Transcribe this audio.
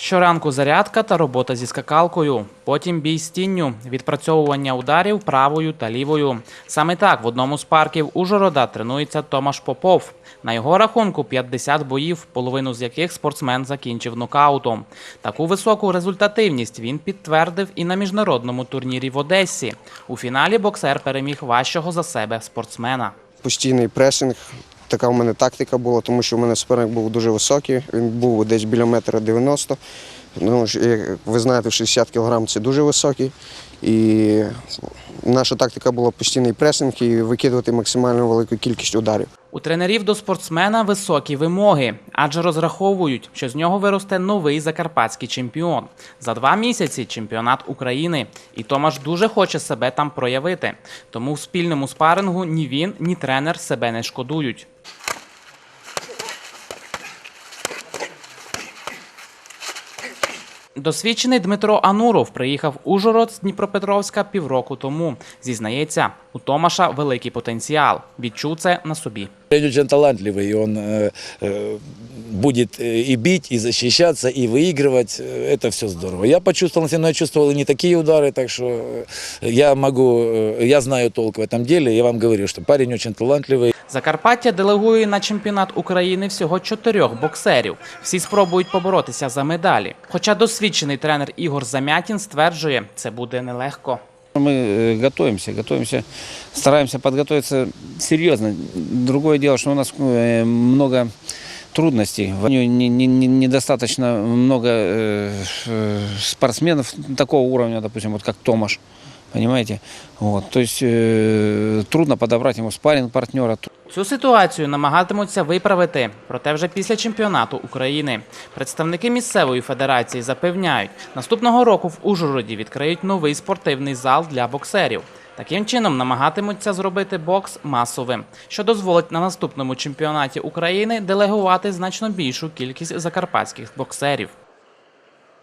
Щоранку зарядка та робота зі скакалкою. Потім бій з тінню, відпрацьовування ударів правою та лівою. Саме так в одному з парків Ужгорода тренується Томаш Попов. На його рахунку 50 боїв, половину з яких спортсмен закінчив нокаутом. Таку високу результативність він підтвердив і на міжнародному турнірі в Одесі. У фіналі боксер переміг важчого за себе спортсмена. постійний пресинг. Така в мене тактика була, тому що в мене суперник був дуже високий. Він був десь біля метра 90. Ну, як ви знаєте, 60 кг це дуже високий. І наша тактика була постійний пресинг і викидувати максимально велику кількість ударів. У тренерів до спортсмена високі вимоги, адже розраховують, що з нього виросте новий закарпатський чемпіон. За два місяці чемпіонат України, і Томаш дуже хоче себе там проявити. Тому в спільному спарингу ні він, ні тренер себе не шкодують. Досвідчений Дмитро Ануров приїхав в Ужгород з Дніпропетровська півроку тому. Зізнається, у Томаша великий потенціал. Відчув це на собі. Он очень талантливый, и он э, э, будет э, и бить, и защищаться, и выигрывать. Э, Это все здорово. Я почувствовал, но я чувствовал и не такие удары, так что э, я могу, э, я знаю толк в этом деле. Я вам говорю, что парень очень талантливый. Закарпаття делегує на чемпіонат України всього чотирьох боксерів. Всі спробують поборотися за медалі. Хоча досвідчений тренер Ігор Замятін стверджує, це буде нелегко. Мы э, готовимся, готовимся, стараемся подготовиться серьезно. Другое дело, что у нас э, много трудностей. В нее не- не- не- недостаточно много э, э, спортсменов такого уровня, допустим, вот как Томаш. Понимаете? Вот. То есть э, трудно подобрать ему спарринг партнера Цю ситуацію намагатимуться виправити, проте вже після чемпіонату України. Представники місцевої федерації запевняють, наступного року в Ужгороді відкриють новий спортивний зал для боксерів. Таким чином намагатимуться зробити бокс масовим, що дозволить на наступному чемпіонаті України делегувати значно більшу кількість закарпатських боксерів.